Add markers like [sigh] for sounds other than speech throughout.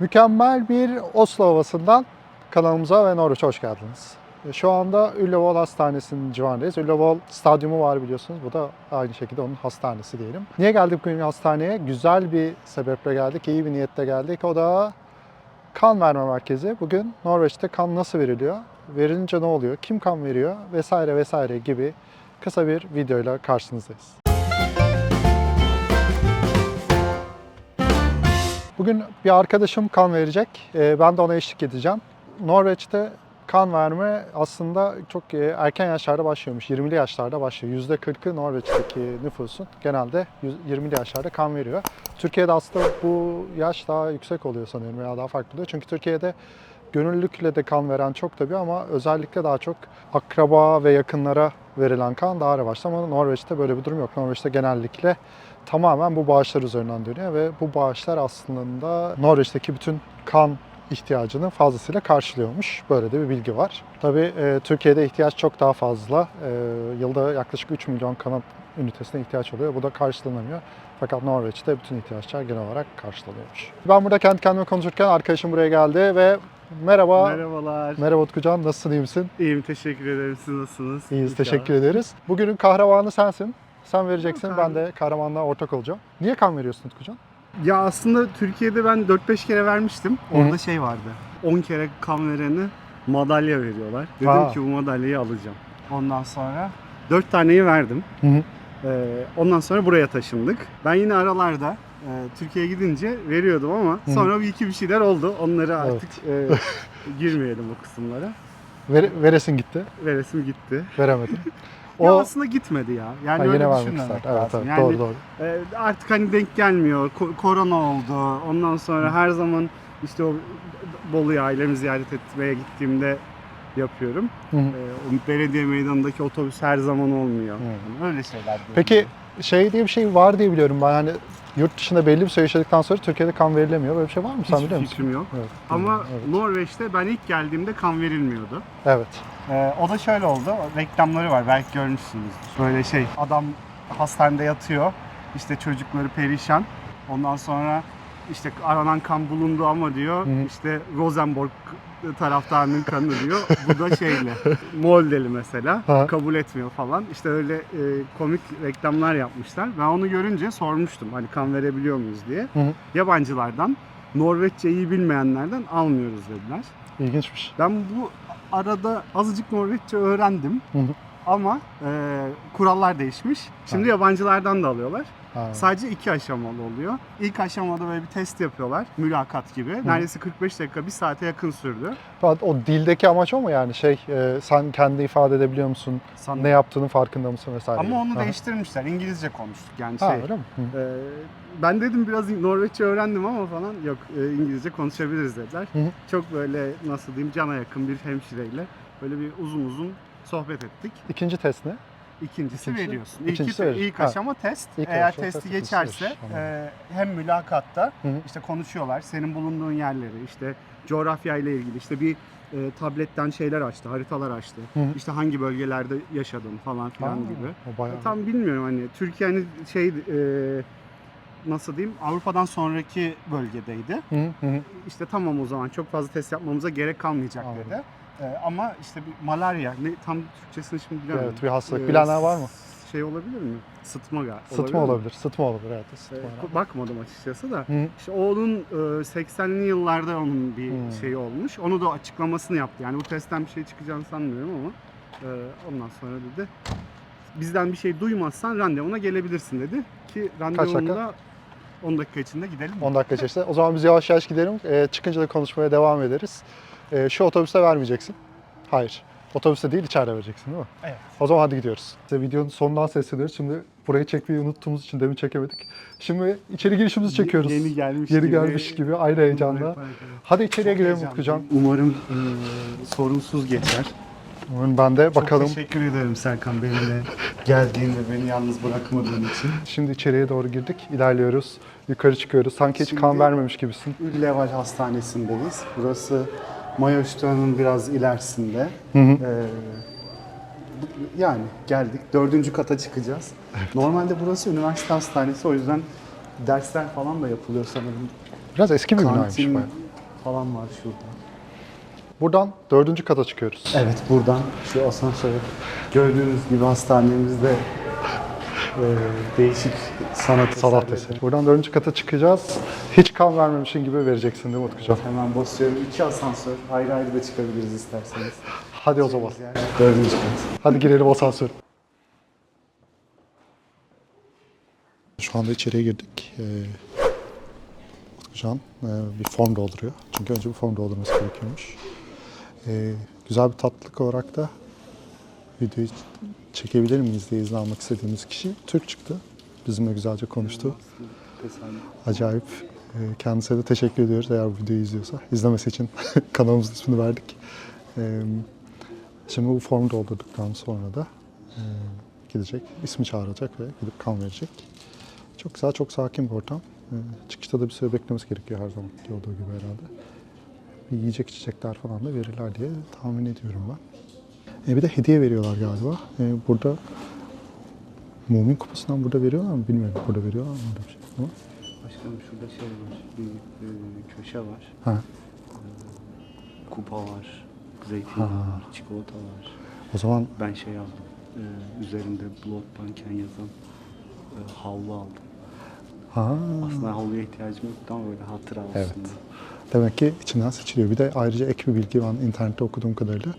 Mükemmel bir Oslo havasından kanalımıza ve Norveç'e hoş geldiniz. Şu anda Ullevål Hastanesi'nin civarındayız. Ullevål stadyumu var biliyorsunuz. Bu da aynı şekilde onun hastanesi diyelim. Niye geldik bugün hastaneye? Güzel bir sebeple geldik, iyi bir niyetle geldik. O da kan verme merkezi. Bugün Norveç'te kan nasıl veriliyor? Verilince ne oluyor? Kim kan veriyor? Vesaire vesaire gibi kısa bir videoyla karşınızdayız. Bugün bir arkadaşım kan verecek. Ee, Ben de ona eşlik edeceğim. Norveç'te kan verme aslında çok e, erken yaşlarda başlıyormuş. 20'li yaşlarda başlıyor. %40'ı Norveç'teki nüfusun genelde yüz- 20'li yaşlarda kan veriyor. Türkiye'de aslında bu yaş daha yüksek oluyor sanıyorum veya daha farklı oluyor. Çünkü Türkiye'de gönüllülükle de kan veren çok tabii ama özellikle daha çok akraba ve yakınlara verilen kan daha revaçta ama Norveç'te böyle bir durum yok. Norveç'te genellikle tamamen bu bağışlar üzerinden dönüyor ve bu bağışlar aslında Norveç'teki bütün kan ihtiyacını fazlasıyla karşılıyormuş. Böyle de bir bilgi var. Tabii e, Türkiye'de ihtiyaç çok daha fazla. E, yılda yaklaşık 3 milyon kan ünitesine ihtiyaç oluyor. Bu da karşılanamıyor. Fakat Norveç'te bütün ihtiyaçlar genel olarak karşılanıyormuş. Ben burada kendi kendime konuşurken arkadaşım buraya geldi ve merhaba. Merhabalar. Merhaba Utkucan, nasılsın, iyi misin? İyiyim, teşekkür ederim. Siz nasılsınız? İyiyiz, İnşallah. teşekkür ederiz. Bugünün kahramanı sensin. Sen vereceksin, ben de kahramanlığa ortak olacağım. Niye kan veriyorsun Utkucan? Ya aslında Türkiye'de ben 4-5 kere vermiştim. Hı. Orada şey vardı. 10 kere kan verene madalya veriyorlar. Dedim Aa. ki bu madalyayı alacağım. Ondan sonra 4 taneyi verdim. Hı hı. Ee, ondan sonra buraya taşındık. Ben yine aralarda e, Türkiye'ye gidince veriyordum ama Hı. sonra bir iki bir şeyler oldu. Onları artık e, [laughs] girmeyelim o kısımlara. Ver, veresin gitti, Veresim gitti. [laughs] veremedin. Ya O aslında gitmedi ya. Yani ha, öyle yine düşünmemek. Evet, lazım. evet, Yani doğru doğru. Ee, artık hani denk gelmiyor. Ko- korona oldu. Ondan sonra her zaman işte o Bolu'ya ailemi ziyaret etmeye gittiğimde yapıyorum. Hı hı. O belediye meydanındaki otobüs her zaman olmuyor. Hı. Yani öyle şeyler. Peki şey diye bir şey var diye biliyorum ben hani yurt dışında belli bir süre yaşadıktan sonra Türkiye'de kan verilemiyor. Böyle bir şey var mı? Sen Hiçbir biliyor musun? fikrim yok. Evet, Ama evet. Norveç'te ben ilk geldiğimde kan verilmiyordu. evet. Ee, o da şöyle oldu. Reklamları var belki görmüşsünüzdür. Böyle şey adam hastanede yatıyor. İşte çocukları perişan. Ondan sonra işte aranan kan bulundu ama diyor Hı hı. işte Rosenborg taraftarının kanı diyor. Bu da şeyle [laughs] Moldeli mesela Ha. kabul etmiyor falan. İşte öyle e, komik reklamlar yapmışlar. Ben onu görünce sormuştum hani kan verebiliyor muyuz diye. Hı hı. Yabancılardan Norveççe iyi bilmeyenlerden almıyoruz dediler. İlginçmiş. Ben bu arada azıcık Norveççe öğrendim. Hı hı. Ama e, kurallar değişmiş. Şimdi Ha. yabancılardan da alıyorlar. Ha. Sadece iki aşamalı oluyor. İlk aşamada böyle bir test yapıyorlar. Mülakat gibi. Neredeyse 45 dakika, bir saate yakın sürdü. O dildeki amaç o mu yani şey e, sen kendi ifade edebiliyor musun? Sanırım. Ne yaptığının farkında mısın vesaire? Ama onu Aha. değiştirmişler. İngilizce konuştuk yani Ha şey. öyle mi? Hı. e, ben dedim biraz Norveççe öğrendim ama falan yok e, İngilizce konuşabiliriz dediler. Hı hı. Çok böyle nasıl diyeyim cana yakın bir hemşireyle böyle bir uzun uzun sohbet ettik. İkinci test ne? İkincisi İkincisi- veriyorsun. ikincisi İlk, ilk Ha. aşama test. İlk Eğer aşama testi test, geçerse e, hem mülakatta Hı hı. işte konuşuyorlar. Senin bulunduğun yerleri, işte coğrafya ile ilgili işte bir e, tabletten şeyler açtı, haritalar açtı. Hı hı. İşte hangi bölgelerde yaşadın falan filan Ha, gibi. Bayağı. Tam bilmiyorum hani Türkiye hani şey e, nasıl diyeyim Avrupa'dan sonraki bölgedeydi. Hı hı. İşte tamam o zaman çok fazla test yapmamıza gerek kalmayacak Anladım. dedi. E, ama işte bir malaria, ne, tam Türkçesini şimdi bilemedim. Evet bir hastalık. Ee, Bilenler var mı? Şey olabilir mi? Sıtma galiba. Sıtma olabilir. Sıtma olabilir evet. Sıtma Ee, olabilir. bakmadım açıkçası da. Hı. İşte onun e, 80'li yıllarda onun bir Hmm. şeyi olmuş. Onu da açıklamasını yaptı. Yani bu testten bir şey çıkacağını sanmıyorum ama e, ondan sonra dedi bizden bir şey duymazsan randevuna gelebilirsin dedi. Ki randevunda 10 dakika içinde gidelim. 10 dakika içerisinde. O zaman biz yavaş yavaş gidelim. Ee, çıkınca da konuşmaya devam ederiz. Ee, şu otobüste vermeyeceksin. Hayır. Otobüste değil içeride vereceksin değil mi? Evet. O zaman hadi gidiyoruz. İşte videonun sonundan sesleniyoruz. Şimdi burayı çekmeyi unuttuğumuz için demin çekemedik. Şimdi içeri girişimizi çekiyoruz. Yeni gelmiş Yeni gibi. gelmiş gibi aynı heyecanla. Hadi içeriye Çok girelim. Utkucan. Umarım e, sorunsuz geçer. Umarım Ben de bakalım. Çok teşekkür ederim Serkan benimle geldiğin ve beni yalnız bırakmadığın için. Şimdi içeriye doğru girdik. İlerliyoruz. Yukarı çıkıyoruz. Sanki hiç Şimdi- kan vermemiş gibisin. Ülleval Hastanesi'ndeyiz. Burası Mayoştuğa'nın biraz ilerisinde. Hı hı. Ee, yani geldik. Dördüncü kata çıkacağız. Normalde burası üniversite hastanesi. O yüzden dersler falan da yapılıyor sanırım. Biraz eski bir binaymış falan var şurada. Buradan dördüncü kata çıkıyoruz. Evet buradan şu asansörü gördüğünüz gibi hastanemizde e, değişik sanat Sanat eseri. Buradan dördüncü kata çıkacağız. Hiç kan vermemişsin gibi vereceksin değil mi Utkucan? Hemen basıyorum. İki asansör. Ayrı ayrı da çıkabiliriz isterseniz. Hadi o zaman. Yani dördüncü kat. Hadi girelim asansöre. Şu anda içeriye girdik. Ee, Utkucan e, bir form dolduruyor. Çünkü önce bir form doldurması gerekiyormuş. Ee, güzel bir tatlılık olarak da videoyu çekebilir miyiz diye izin almak istediğimiz kişi Türk çıktı. Bizimle güzelce konuştu. Acayip. Ee, Kendisine de teşekkür ediyoruz eğer bu videoyu izliyorsa. İzlemesi için [laughs] kanalımızın ismini verdik. Ee, Şimdi bu formu doldurduktan sonra da e, gidecek, ismi çağıracak ve gidip kan verecek. Çok güzel, çok sakin bir ortam. E, çıkışta da bir süre beklemesi gerekiyor her zaman olduğu gibi herhalde. Bir yiyecek içecekler falan da verirler diye tahmin ediyorum ben. E, bir de hediye veriyorlar galiba. E, burada Mumin kupasından burada veriyorlar mı bilmiyorum. Burada veriyorlar mı öyle bir şey? Ama, Başkanım şurada şey var. Bir e, köşe var. ha, Kupa var. Zeytinyağı Ha. var. Çikolata var. o zaman Ben şey aldım. e, üzerinde Blood Banken yazan e, havlu aldım. ha, Aslında havluya ihtiyacım yoktu ama böyle hatıra olsun. Evet. diye. Demek ki içinden seçiliyor. Bir de ayrıca ek bir bilgi ben internette okuduğum kadarıyla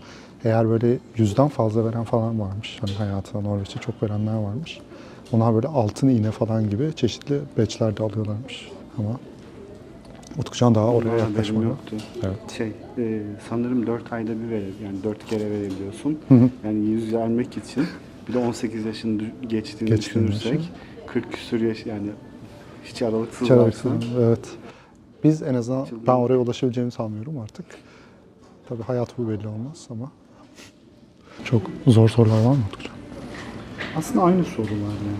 eğer böyle yüzden fazla veren falan varmış. Hani hayatına Norveç'te çok verenler varmış. Onlar böyle altın iğne falan gibi çeşitli beçler de alıyorlarmış. Ama Utkucan daha oraya yaklaşmadı. yoktu. Evet. Şey, e, sanırım 4 ayda bir verir. Yani 4 kere verebiliyorsun. Hı hı. Yani yüz vermek için bir de 18 yaşını geçtiğini Geçtiğini düşünürsek düşün. 40 küsur yaş yani hiç aralıksız Çağrı varsa Evet. Biz en azından Çılgın. ben oraya ulaşabileceğimi sanmıyorum artık. Tabii hayat bu belli olmaz ama çok zor sorular var mı Utkucan? aslında aynı sorular yani.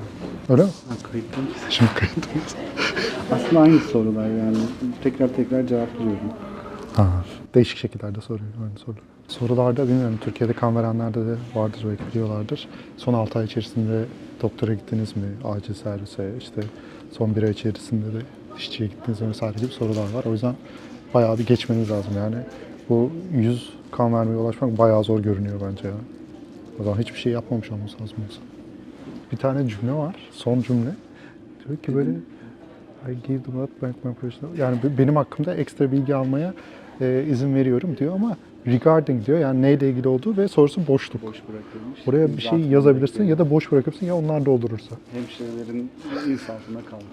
Öyle mi? Ha, kayıtlı mı? Şimdi kayıttayız. [laughs] Aslında aynı sorular yani. Tekrar tekrar cevaplıyorum. Ha, değişik şekillerde soruyor aynı soru. Sorularda bilmiyorum Türkiye'de kan verenlerde de vardır belki biliyorlardır. Son 6 ay içerisinde doktora gittiniz mi? Acil servise işte son bir ay içerisinde de dişçiye gittiniz mi vesaire gibi sorular var. O yüzden bayağı bir geçmeniz lazım yani. Bu 100 kan vermeye ulaşmak bayağı zor görünüyor bence ya. O zaman hiçbir şey yapmamış olması lazım. insan. Bir tane cümle var. Son cümle. Diyor ki böyle I give the blood bank my personal. Yani be- benim hakkımda ekstra bilgi almaya e, izin veriyorum diyor ama regarding diyor yani neyle ilgili olduğu ve sorusu boşluk. Boş bırakılmış. Biz bir şey yazabilirsin ya da boş bırakırsın ya onlar doldurursa. Hemşirelerin insafına kaldık.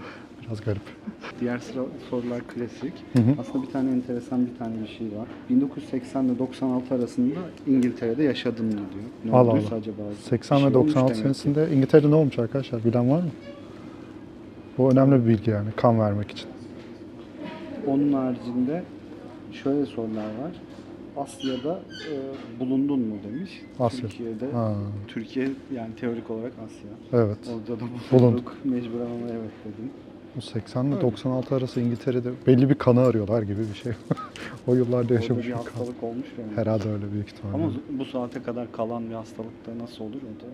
Biraz garip. Diğer sıra sorular klasik. Hı hı. Aslında bir tane enteresan bir tane bir şey var. 1980 ile 96 arasında İngiltere'de yaşadın mı diyor. Ne Allah olduysa Allah. acaba? 80 Bir ve şey olmuş 96 demek ki. senesinde İngiltere'de ne olmuş arkadaşlar? Bilen var mı? Bu önemli bir bilgi yani kan vermek için. Onun haricinde şöyle sorular var. Asya'da e, bulundun mu demiş. Asya. Türkiye'de. Ha, Türkiye yani teorik olarak Asya. evet. Orada da Bulunduk. bulunduk. Mecburen ona evet dedim. Bu 80 ile Öyle. 96 arası İngiltere'de belli bir kanı arıyorlar gibi bir şey. [laughs] o yıllarda yaşamış bir bir kan. hastalık olmuş yani. Herhalde öyle büyük ihtimalle. Ama bu saate kadar kalan bir hastalıkta nasıl olur o da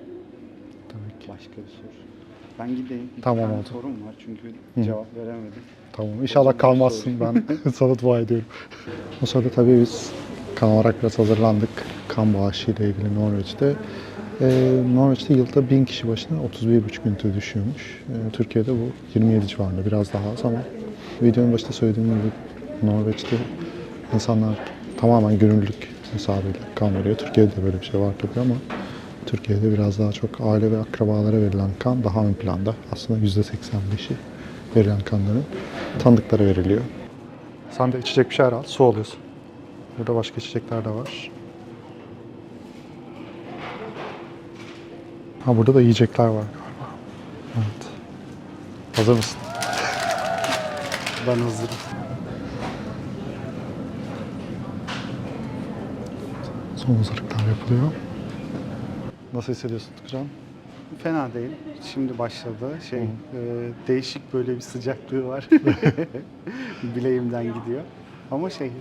Tabii ki. başka bir soru. Ben gideyim. Bir Tamam, tane oldu. sorum var çünkü Hı. cevap veremedim. Tamam. İnşallah kalmazsın. Ben [laughs] sana dua ediyorum. O sırada tabii biz kan olarak biraz hazırlandık. Kan bağışı ile ilgili Norveç'te. Ee, Norveç'te yılda 1000 kişi başına 31,5 ünite düşüyormuş. Ee, Türkiye'de bu 27 civarında. Biraz daha az ama videonun başında söylediğim gibi Norveç'te insanlar tamamen gönüllülük hesabıyla kan veriyor. Türkiye'de de böyle bir şey var tabii ama Türkiye'de biraz daha çok aile ve akrabalara verilen kan daha ön planda. Aslında %85'i verilen kanların tanıdıklara veriliyor. Sen de içecek bir şeyler al, su alıyorsun. Burada başka içecekler de var. Ha burada da yiyecekler var galiba. Evet. Hazır mısın? Ben hazırım. Son hazırlıklar yapılıyor. Nasıl hissediyorsun Tutkucan? Fena değil. Şimdi başladı. Şey, e, değişik böyle bir sıcaklığı var. [laughs] [laughs] Bileğimden gidiyor. Ama şey, e,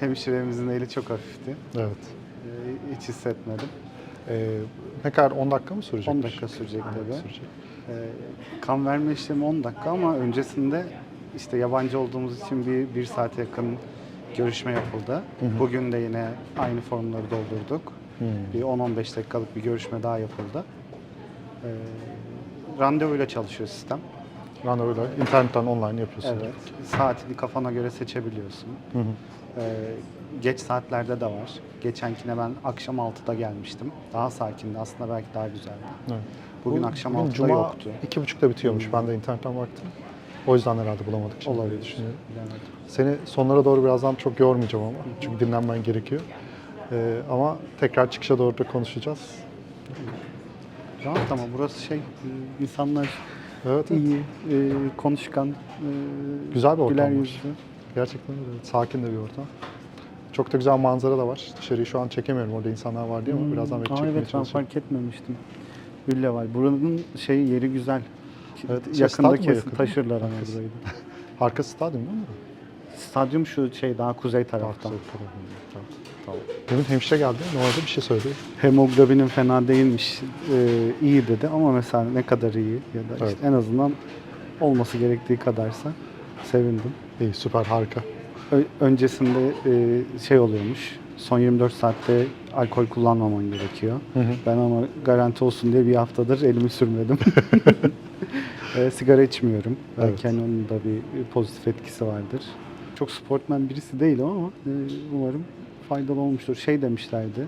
hemşiremizin eli çok hafifti. Evet. E, hiç hissetmedim. Ee, ne kadar 10 dakika mı sürecek? 10 dakika sürecek dedi. Sürecek. E, kan verme işlemi 10 dakika ama öncesinde işte yabancı olduğumuz için bir, bir saate yakın görüşme yapıldı. Hı hı. Bugün de yine aynı formları doldurduk. Hmm. Bir 10-15 dakikalık bir görüşme daha yapıldı. Ee, randevuyla çalışıyor sistem. Randevuyla internetten online yapıyorsun. Evet. Saatini kafana göre seçebiliyorsun. Hı hı. Ee, geç saatlerde de var. Geçenkine ben akşam 6'da gelmiştim. Daha sakindi. Aslında belki daha güzeldi. Evet. Bugün Bu- akşam bugün 6'da Cuma yoktu. iki buçukta bitiyormuş. Ben de internetten baktım. O yüzden herhalde bulamadık. şimdi Olabilir. düşünüyorum. Bilemedim. Seni sonlara doğru birazdan çok yormayacağım ama. Çünkü dinlenmen gerekiyor. Ee, ama tekrar çıkışa doğru da konuşacağız. Rahat ama burası şey, insanlar Evet, evet. iyi, e, konuşkan, e, Güzel bir ortam güler yüzlü. Gerçekten öyle. Sakin de bir ortam. Çok da güzel manzara da var. Dışarıyı şu an çekemiyorum. Orada insanlar var diye ama birazdan belki Aa, çekmeye evet ben çalışacağım. fark etmemiştim. Hülle var. Buranın şey yeri güzel. Evet, şey, Yakında kesin yakın. taşırlar ama Arkası. burayı. [laughs] Arkası stadyum değil mi? Stadyum şu şey daha kuzey tarafta. Tamam, tamam. Tamam. Demin hemşire geldi. Ne oldu? Bir şey söyledi. Hemoglobinin fena değilmiş, e, iyi dedi ama mesela ne kadar iyi ya da işte Evet. en azından olması gerektiği kadarsa sevindim. İyi, süper, harika. Öncesinde e, şey oluyormuş. Son 24 saatte alkol kullanmaman gerekiyor. Hı hı. Ben ama garanti olsun diye bir haftadır elimi sürmedim. [laughs] E, sigara içmiyorum. Belki Evet. hani onun da bir pozitif etkisi vardır. Çok sportmen birisi değilim ama e, umarım faydalı olmuştur. Şey demişlerdi,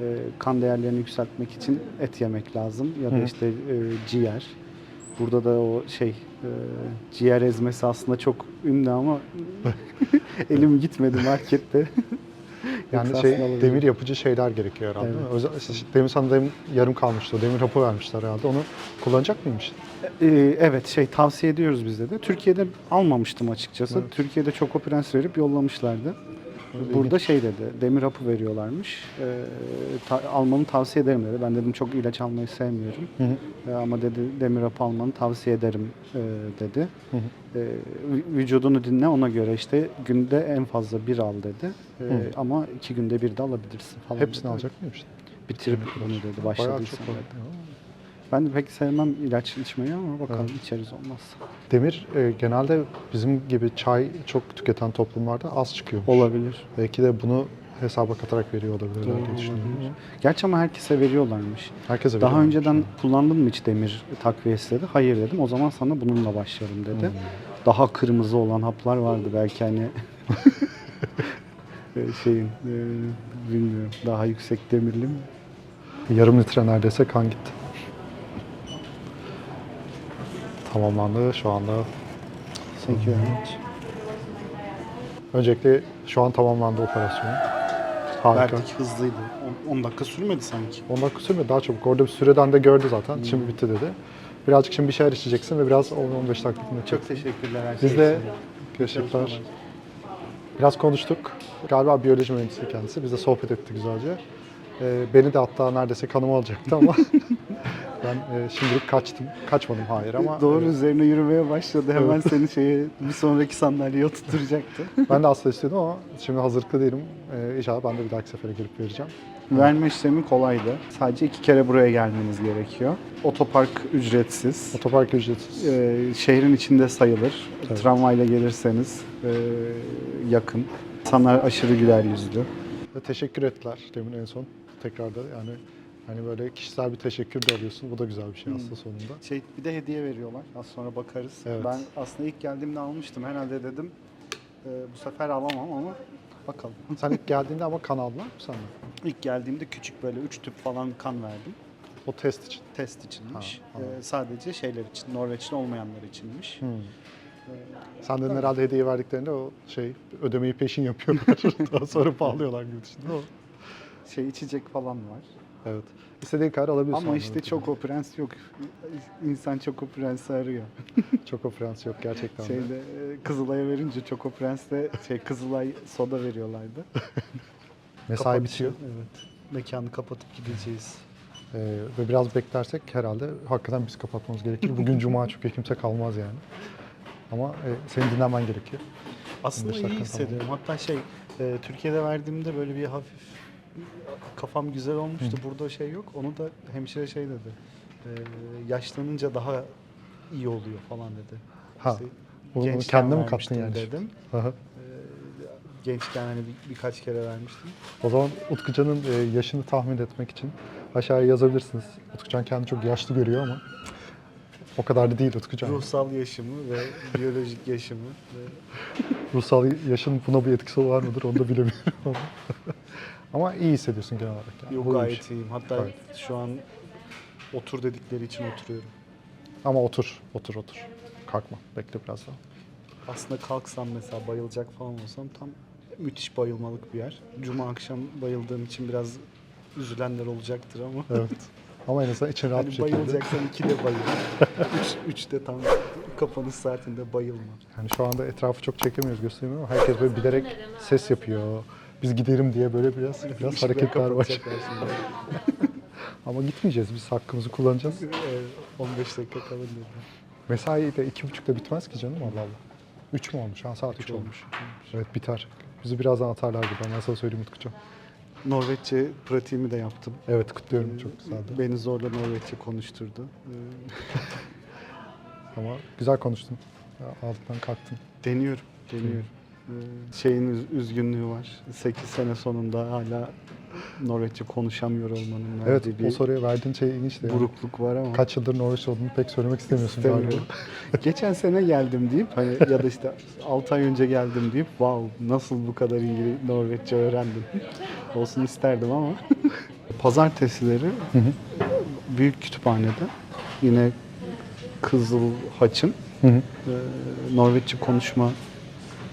e, kan değerlerini yükseltmek için et yemek lazım ya da Hı hı. işte e, ciğer. Burada da o şey e, ciğer ezmesi aslında çok ünlü ama [laughs] elim gitmedi markette. [laughs] Yani Yoksa şey, aslında demir yapıcı şeyler gerekiyor herhalde. Evet. Özel, demir, yarım kalmıştı. Demir hapı vermişler herhalde. Onu kullanacak mıymış? Ee, evet şey tavsiye ediyoruz bizde de. Türkiye'de almamıştım açıkçası. Evet. Türkiye'de Choco Prens verip yollamışlardı. Burada şey dedi, demir hapı veriyorlarmış. Ee, ta- almanı tavsiye ederim dedi. Ben dedim çok ilaç almayı sevmiyorum. Hı hı. Ee, ama dedi demir hapı almanı tavsiye ederim e, dedi. Hı hı. Vü- vücudunu dinle ona göre işte günde en fazla bir al dedi. Ee, Hı. ama iki günde bir de alabilirsin falan. Hepsini dedi. alacak mıymış? Bitirip bunu dedi başladıysan. çok dedi. var. Ben de pek sevmem ilaç içmeyi ama bakalım içeriz olmazsa. Demir e, genelde bizim gibi çay çok tüketen toplumlarda az çıkıyor. Olabilir. Belki de bunu hesaba katarak veriyor olabilirler Doğru diye düşünüyorum. olabilir. Gerçi ama herkese veriyorlarmış. Herkese Daha önceden musun? kullandın mı hiç demir takviyesi dedi. Hayır dedim. O zaman sana bununla başlayalım dedi. Hmm. Daha kırmızı olan haplar vardı belki hani [laughs] e, şeyin e, bilmiyorum daha yüksek demirli mi? Yarım litre neredeyse kan gitti. Tamamlandı şu anda. Thank you very much. Öncelikle şu an tamamlandı operasyon. Harika. Verdik hızlıydı. 10 dakika sürmedi sanki. 10 dakika sürmedi daha çabuk. Orada bir süreden de gördü zaten. Şimdi bitti dedi. Birazcık şimdi bir şeyler içeceksin ve biraz 10-15 dakika dinleneceksin. Çok teşekkürler her şey Biz de teşekkürler. Biraz konuştuk. Galiba biyoloji mühendisi kendisi. Biz de sohbet ettik güzelce. Ee, beni de hatta neredeyse kanıma alacaktı ama [laughs] ben e, şimdilik kaçtım. Kaçmadım hayır ama Doğru e, üzerine yürümeye başladı. Hemen Evet. seni şeye bir sonraki sandalyeye oturtacaktı. [laughs] ben de aslında istiyordum ama şimdi hazırlıklı değilim. Ee, inşallah ben de bir dahaki sefere gelip vereceğim. Verme işlemi kolaydı. Sadece iki kere buraya gelmeniz gerekiyor. Otopark ücretsiz. Otopark ücretsiz. Ee, şehrin içinde sayılır. Evet. Tramvayla gelirseniz e, yakın. İnsanlar aşırı güler yüzlü. Teşekkür ettiler demin en son. Tekrar da yani hani böyle kişisel bir teşekkür de alıyorsun. Bu da güzel bir şey aslında sonunda. Şey bir de hediye veriyorlar. Az sonra bakarız. Evet. Ben aslında ilk geldiğimde almıştım. Herhalde dedim e, bu sefer alamam ama bakalım. [laughs] Sen ilk geldiğinde ama kan aldılar mı senden? İlk geldiğimde küçük böyle 3 tüp falan kan verdim. O test için. Test içinmiş. Ha, anladım. Ee, sadece şeyler için, Norveçli olmayanlar içinmiş. Hmm. Ee, Senden herhalde hediye verdiklerinde o şey ödemeyi peşin yapıyorlar. [laughs] Daha sonra bağlıyorlar gibi düşündüm ama. şey içecek falan var. Evet. İstediğin kadar alabiliyorsun. Ama işte tabii. Choco Prens yok. İnsan Choco Prens'i arıyor. [laughs] Choco Frans yok gerçekten de. Şeyde e, Kızılay'a verince Choco Prens'te şey Kızılay soda veriyorlardı. [laughs] Mesai bitiyor. Evet. Mekanı kapatıp gideceğiz. Ee, ve biraz beklersek herhalde hakikaten biz kapatmamız gerekir. Bugün [laughs] cuma çünkü kimse kalmaz yani. Ama e, senin dinlenmen gerekiyor. Aslında 15 iyi hissediyorum. Hatta şey e, Türkiye'de verdiğimde böyle bir hafif kafam güzel olmuştu. Burada şey yok. Onu da hemşire şey dedi. E, yaşlanınca daha iyi oluyor falan dedi. Ha, İşte gençken kendine mi vermiştim yani? dedim. Aha. E, gençken hani bir- birkaç kere vermiştim. O zaman Utkucan'ın e, yaşını tahmin etmek için aşağıya yazabilirsiniz. Utkucan kendini çok yaşlı görüyor ama o kadar da değil Utkucan. Ruhsal yaşımı ve [laughs] biyolojik yaşımı ve Ruhsal yaşın buna bir etkisi var mıdır onu da bilemiyorum ama. [laughs] ama iyi hissediyorsun genel olarak. Yani. Yok Bu iyi bir gayet şey. iyiyim. Hatta Gayet. şu an otur dedikleri için oturuyorum. Ama otur, otur, otur. Kalkma, bekle biraz daha. Aslında kalksam mesela bayılacak falan olsam tam müthiş bayılmalık bir yer. Cuma akşam bayıldığım için biraz üzülenler olacaktır ama. Evet. Ama en azından için rahat bir Hani şekilde. bayılacaksan ikide bayıl. [laughs] Üç, üçte tam kapanış saatinde bayılma. Yani şu anda etrafı çok çekemiyoruz göstermiyor ama herkes böyle bilerek ses yapıyor. Biz gidelim diye böyle biraz biraz hareketler var. [laughs] Ama gitmeyeceğiz. Biz hakkımızı kullanacağız. Evet, 15 dakika kalın dedi. Mesai de iki buçukta bitmez ki canım Allah Allah. Üç mü olmuş? Ha saat üç, Üç olmuş. olmuş. Evet biter. Bizi birazdan atarlar gibi. Ben nasıl söyleyeyim Utkucuğum. Norveççe pratiğimi de yaptım. Evet kutluyorum. Çok güzeldi. Beni zorla Norveççe konuşturdu. Ee, Ama güzel konuştun. Altından kalktın. Deniyorum, deniyorum. Şeyin üz- üzgünlüğü var. 8 sene sonunda hala Norveççe konuşamıyor olmanın Evet verdiği o bir soruya verdiğin şey ilginçti. yani. burukluk var ama. Kaç yıldır Norveç olduğunu pek söylemek istemiyorsun İstemiyorum. galiba. [laughs] Geçen sene geldim deyip hani ya da işte 6 ay önce geldim deyip wow nasıl bu kadar iyi Norveççe öğrendim. Olsun isterdim ama. [laughs] Pazartesileri büyük kütüphanede yine Kızıl Haç'ın Hı hı. e, Norveççe konuşma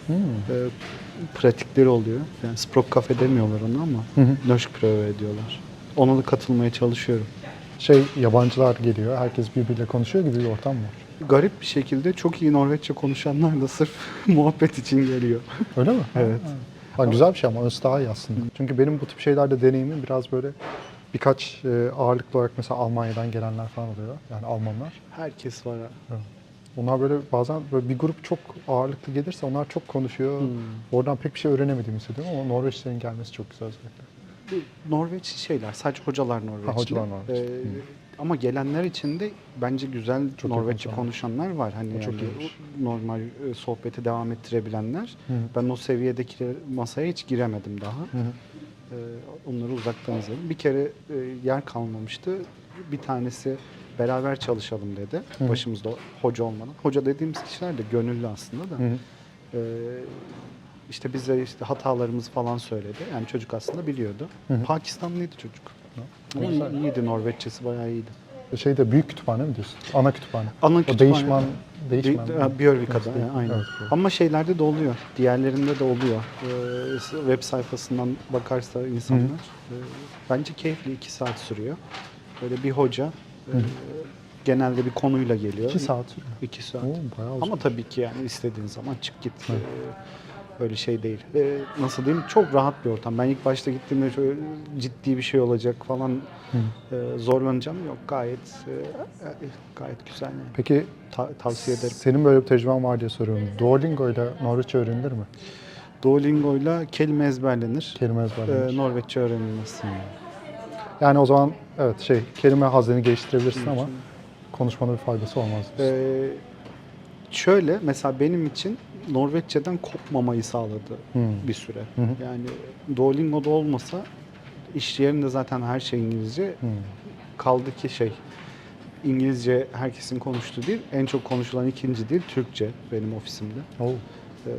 Hmm. e, pratikleri oluyor. Yani Sprok Cafe demiyorlar onu ama Hı hı. Nöşkpröve ediyorlar. Ona da katılmaya çalışıyorum. Şey yabancılar geliyor. Herkes birbiriyle konuşuyor gibi bir ortam var? Garip bir şekilde çok iyi Norveççe konuşanlar da sırf [laughs] muhabbet için geliyor. Öyle mi? [laughs] Evet. Ha, güzel bir şey ama öyle daha iyi aslında. Çünkü benim bu tip şeylerde deneyimim biraz böyle birkaç e, ağırlıklı olarak mesela Almanya'dan gelenler falan oluyor. Yani Almanlar. Herkes var. ha. Onlar böyle bazen böyle bir grup çok ağırlıklı gelirse onlar çok konuşuyor. Hmm. Oradan pek bir şey öğrenemediğimi hissediyorum ama Norveçlerin gelmesi çok güzel özellikle. Norveç şeyler, sadece hocalar Norveçli. hocalar Norveçli. Ee, Ama gelenler için de bence güzel Çok Norveççe konuşan. konuşanlar var. Hani O çok yani normal e, sohbeti devam ettirebilenler. Hı. Ben o seviyedeki masaya hiç giremedim daha. Hı hı. Ee, onları uzaktan izledim. Bir kere e, yer kalmamıştı. Bir tanesi beraber çalışalım dedi. Hı. Başımızda hoca olmadan. Hoca dediğimiz kişiler de gönüllü aslında da. Hı hı. Ee, işte bize işte hatalarımızı falan söyledi. Yani çocuk aslında biliyordu. Hı hı. Pakistanlıydı çocuk. Ama iyi- iyiydi Norveççesi bayağı iyiydi. Şeyde büyük kütüphane mi diyorsun? Ana kütüphane. Ana O kütüphane- değişman, değişmen. De- Björvika'da yani aynen. evet, evet. Ama şeylerde de oluyor. Diğerlerinde de oluyor. Ee, web sayfasından bakarsa insanlar. e, bence keyifli iki saat sürüyor. Böyle bir hoca e, genelde bir konuyla geliyor. İki saat. İki saat. Oo, bayağı uzun. Ama tabii ki yani istediğin zaman çık git. Ee, Öyle şey değil. Ee, nasıl diyeyim? Çok rahat bir ortam. Ben ilk başta gittiğimde şöyle ciddi bir şey olacak falan e, zorlanacağım. Yok gayet e, e, gayet güzel yani. Peki Ta- tavsiye ederim. senin böyle bir tecrüben var diye soruyorum. Duolingo ile Norveççe öğrenilir mi? Duolingo'yla kelime ezberlenir. Kelime Ee, ezberlenir. Norveççe öğrenilmez. Yani o zaman evet şey kelime hazneni geliştirebilirsin ama konuşmana bir faydası olmaz. diyorsun. Ee, şöyle mesela benim için Norveççeden kopmamayı sağladı Hmm. bir süre. hı. Yani Duolingo'da olmasa iş yerinde zaten her şey İngilizce. Hmm. Kaldı ki şey İngilizce herkesin konuştuğu dil. En çok konuşulan ikinci dil Türkçe benim ofisimde. Oo, Ee,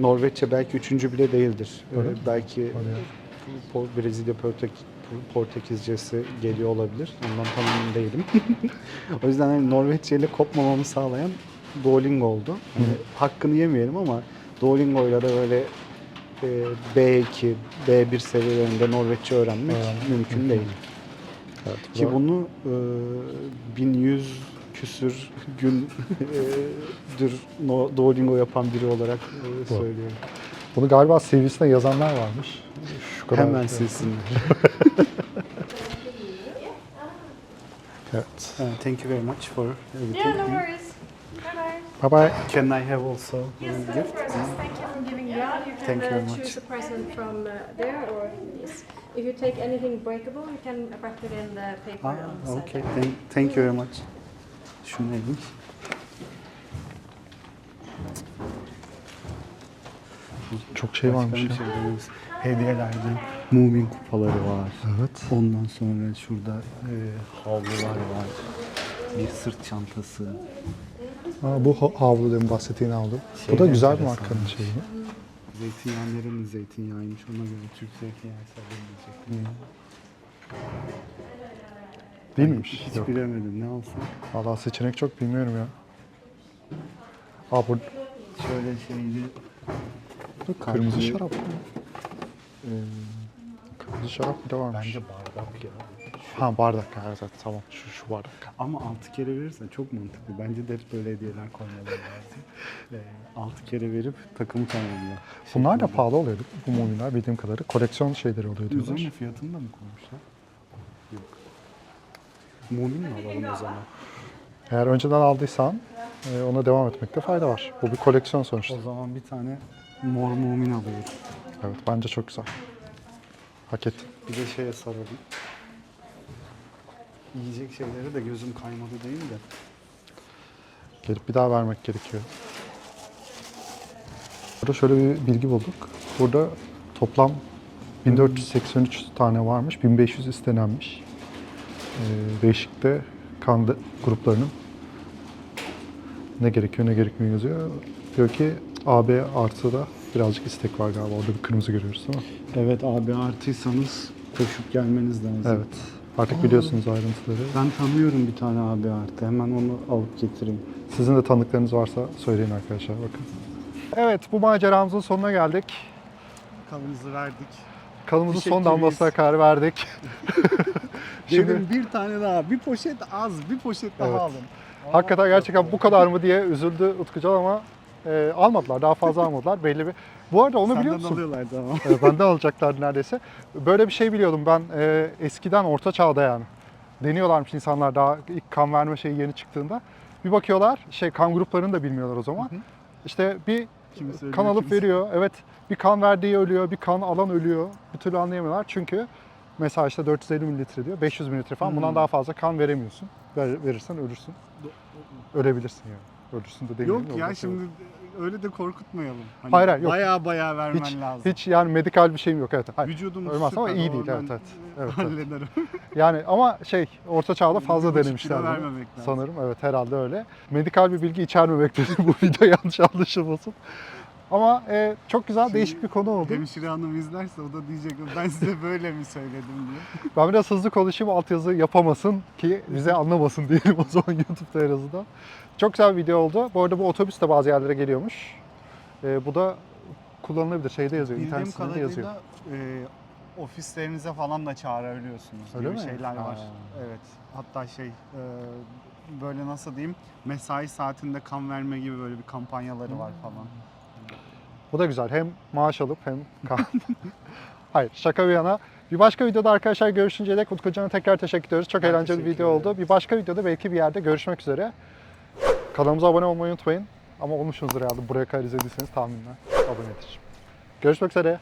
Norveççe belki üçüncü bile değildir. Ee, Öyle mi? belki hadi ya. Po- Brezilya Portek Portekizcesi geliyor olabilir. Ondan tam emin değilim. [laughs] o yüzden hani Norveççe ile kopmamamı sağlayan Duolingo oldu. Hani hakkını yemeyelim ama Duolingo'yla da böyle e, B2, B1 seviyelerinde Norveççe öğrenmek Öğrenmek mümkün değil. Evet, Ki bunu e, 1100 küsür gün e, dür no- Duolingo yapan biri olarak e, söylüyorum. bunu galiba CV'sine yazanlar varmış. Kadar. Hemen silsinler. [laughs] Evet. Uh, thank you very much for everything. Yeah, no worries. Bye bye. Bye bye. Can I have also Yes, a gift? course. Thank you for giving blood. You can Thank you very uh, much. choose a present from uh, there or this. If you take anything breakable, you can wrap it in the paper Ah, on the side. okay. Thank, thank you very much. Şu neymiş? Çok şey Başka varmış bir ya. şey demiyoruz. Hediyelerde Mumin kupaları var. Evet. Ondan sonra şurada e, havlular var. Bir sırt çantası. Aa, bu ha- havlu demin bahsettiğin havlu. bu Şey da de güzel bir enteresan. markanın şeyi. Zeytinyağları mı zeytinyağıymış ona göre Türk zeytinyağı diyecektim. Değil miymiş? Hiç Yok. bilemedim ne alsam. Valla seçenek çok bilmiyorum ya. Aa bu Şöyle şeyli kırmızı kalpli, şarap. e, Kırmızı şarap bir de varmış. bence bardak ya. Ha bardak. Evet, evet tamam. Şu, şu bardak. Ama altı kere verirsen çok mantıklı. Bence de hep böyle hediyeler koymaları lazım. [laughs] E, altı kere verip takımı tamamla. Bunlar da şeklinde. pahalı oluyordu bu mumyalar bildiğim kadarıyla. Koleksiyon şeyleri oluyor diyorlar. Üzerine fiyatını da mı koymuşlar? Yok. Mumin mi alalım o zaman? Eğer önceden aldıysan e, ona devam etmekte fayda var. Bu bir koleksiyon sonuçta. O zaman bir tane mor mumin alıyorum. Evet bence çok güzel. Hak ettin. Bir de şeye saralım. Yiyecek şeylere de gözüm kaymadı değil de. Gelip bir daha vermek gerekiyor. Burada şöyle bir bilgi bulduk. Burada toplam 1483 tane varmış, 1500 istenenmiş. Ee, değişik de kan gruplarının ne gerekiyor ne gerekmiyor yazıyor. Diyor ki AB artı da birazcık istek var galiba. Orada bir kırmızı görüyoruz değil mi? Evet abi artıysanız koşup gelmeniz lazım. Evet. Artık biliyorsunuz ayrıntıları. Ben tanıyorum bir tane abi artı. Hemen onu alıp getireyim. Sizin de tanıdıklarınız varsa söyleyin arkadaşlar bakın. Evet bu maceramızın sonuna geldik. Kalımızı verdik. Kanımızın son damlasına kadar verdik. [laughs] Şimdi Dedim bir tane daha, bir poşet az, bir poşet daha Evet. alın. hakikaten gerçekten bu kadar mı diye üzüldü Utkucan ama e, almadılar. Daha fazla [laughs] almadılar. Belli bir. Bu arada onu biliyor Senden musun? alıyorlardı ama. E, benden alacaklardı neredeyse. Böyle bir şey biliyordum ben e, eskiden orta çağda yani. Deniyorlarmış insanlar daha ilk kan verme şeyi yeni çıktığında. Bir bakıyorlar şey kan gruplarını da bilmiyorlar o zaman. İşte bir Kimi söylüyor, kan alıp kimi veriyor. Evet bir kan verdiği ölüyor, bir kan alan ölüyor. Bir türlü anlayamıyorlar. Çünkü mesela işte 450 mililitre diyor, 500 mililitre falan. Bundan daha fazla kan veremiyorsun. Ver, verirsen ölürsün. Ölebilirsin yani. Ölürsün de demeyelim Yok ya şimdi öyle de korkutmayalım. Hani Hayır, hayır, yok. Baya baya vermen Hiç, lazım. hiç yani medikal bir şeyim yok evet. Hayır. Vücudum Ölmez ama iyi değil, evet, evet. Evet, evet. Hallederim. [laughs] Yani ama şey orta çağda fazla buçuk denemişler bunu. lazım. Sanırım evet herhalde öyle. Medikal bir bilgi içermemektedir [laughs] bu video yanlış anlaşılmasın. Ama e, çok güzel Şimdi değişik bir konu oldu. Hemşire hanım izlerse o da diyecek ben size böyle mi söyledim diye. [laughs] Ben biraz hızlı konuşayım altyazı yapamasın ki bize anlamasın diyelim o zaman YouTube'da en azından. Çok güzel bir video oldu. Bu arada bu otobüs de bazı yerlere geliyormuş. Ee, bu da kullanılabilir. Şeyde yazıyor, Bildiğim internet sitesinde yazıyor. kadarıyla e, ofislerinize falan da çağırabiliyorsunuz Öyle gibi mi? şeyler var. Evet. Hatta şey e, böyle nasıl diyeyim mesai saatinde kan verme gibi böyle bir kampanyaları var falan. Bu da güzel. Hem maaş alıp hem kan. [laughs] Hayır şaka bir yana. Bir başka videoda arkadaşlar görüşünceye dek Utku Can'a tekrar teşekkür ediyoruz. Çok Ben eğlenceli bir teşekkür video oldu. Bir başka videoda belki bir yerde görüşmek üzere. Kanalımıza abone olmayı unutmayın. Ama olmuşsunuzdur herhalde buraya kadar izlediyseniz tahminle abone edeceğim. Görüşmek üzere.